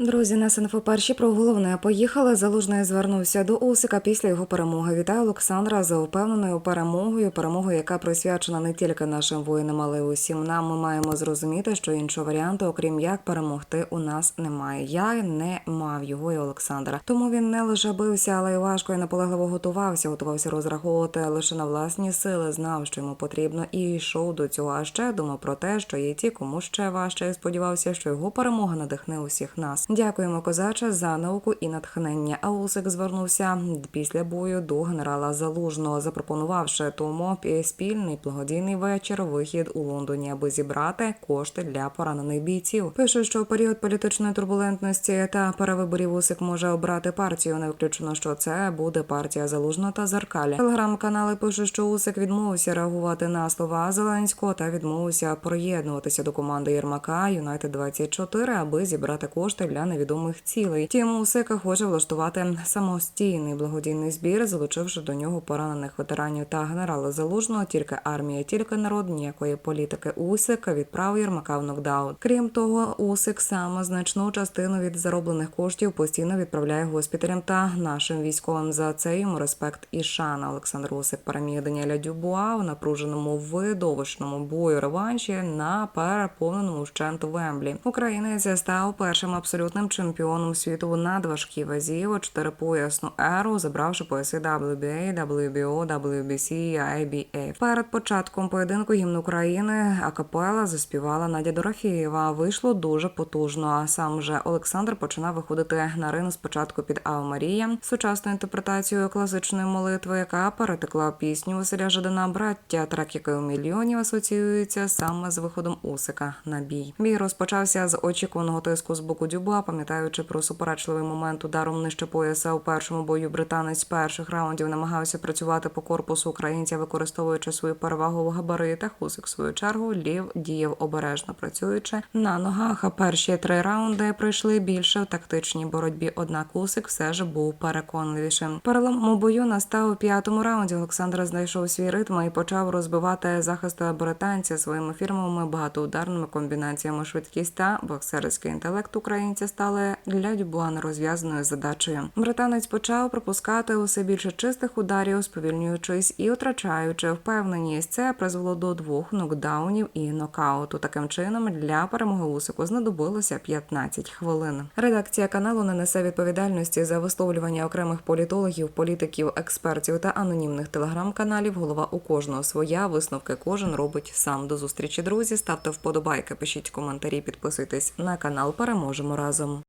Друзі, нас інфо перші про головне поїхали. Залужний звернувся до Усика після його перемоги. Вітаю Олександра за впевненою перемогою. Перемогою, яка присвячена не тільки нашим воїнам, але й усім нам. Ми маємо зрозуміти, що іншого варіанту, окрім як перемогти, у нас немає. Я не мав його і Олександра. Тому він не лише бився, але й важко і наполегливо готувався. Готувався розраховувати лише на власні сили. Знав, що йому потрібно, і йшов до цього. А ще думав про те, що є ті, кому ще важче. І сподівався, що його перемога надихне усіх нас. Дякуємо, козаче, за науку і натхнення. А Усик звернувся після бою до генерала Залужного, запропонувавши тому спільний благодійний вечір, вихід у Лондоні, аби зібрати кошти для поранених бійців. Пише, що в період політичної турбулентності та перевиборів Усик може обрати партію. Не виключено, що це буде партія Залужного та Зеркаля. Телеграм-канали пишуть, що Усик відмовився реагувати на слова Зеленського та відмовився приєднуватися до команди Єрмака Юнайтед 24 аби зібрати кошти для невідомих цілей. Тім Усика хоче влаштувати самостійний благодійний збір, залучивши до нього поранених ветеранів та генерала Залужного. Тільки армія, тільки народ, ніякої політики. Усик відправив Єрмака в нокдаун. Крім того, Усик саме значну частину від зароблених коштів постійно відправляє госпіталям та нашим військовим. За це йому респект і шана. Олександр Усик переміг Даніеля Дюбуа в напруженому видовищному бою реванші на переповненому вщенту Вемблі. Українець став першим абсолютним чемпіоном світу на надважкій вазі у чотирипоясну еру, забравши пояси WBA, WBO, WBC і IBF. Перед початком поєдинку гімн України акапела заспівала Надя Дорофєєва. Вийшло дуже потужно. А сам же Олександр починав виходити на ринг спочатку під Ава Марія, сучасною інтерпретацією класичної молитви, яка перетекла пісню Василя Жадана браття, трек який у мільйонів асоціюється саме з виходом Усика на бій. Бій розпочався з очікуваного тиску з боку Дюба, пам'ятаючи про суперечливий момент ударом нижче пояса у першому бою. Британець перших раундів намагався працювати по корпусу українця, використовуючи свою перевагу в габаритах. Усик в свою чергу лів діяв обережно працюючи на ногах. А перші три раунди прийшли більше в тактичній боротьбі. Однак Усик все ж був переконливішим. Перелом у бою настав у п'ятому раунді. Олександр знайшов свій ритм і почав розбивати захист британця своїми фірмовими багатоударними комбінаціями. Швидкість та боксерський інтелект українця стали для Дюбуа нерозв'язаною задачею. Британець почав пропускати усе більше чистих ударів, сповільнюючись і втрачаючи впевненість. Це призвело до двох нокдаунів і нокауту. Таким чином для перемоги Усику знадобилося 15 хвилин. Редакція каналу не несе відповідальності за висловлювання окремих політологів, політиків, експертів та анонімних телеграм-каналів. Голова у кожного своя висновки кожен робить сам. До зустрічі друзі. Ставте вподобайки, пишіть коментарі, підписуйтесь на канал. Переможемо разом.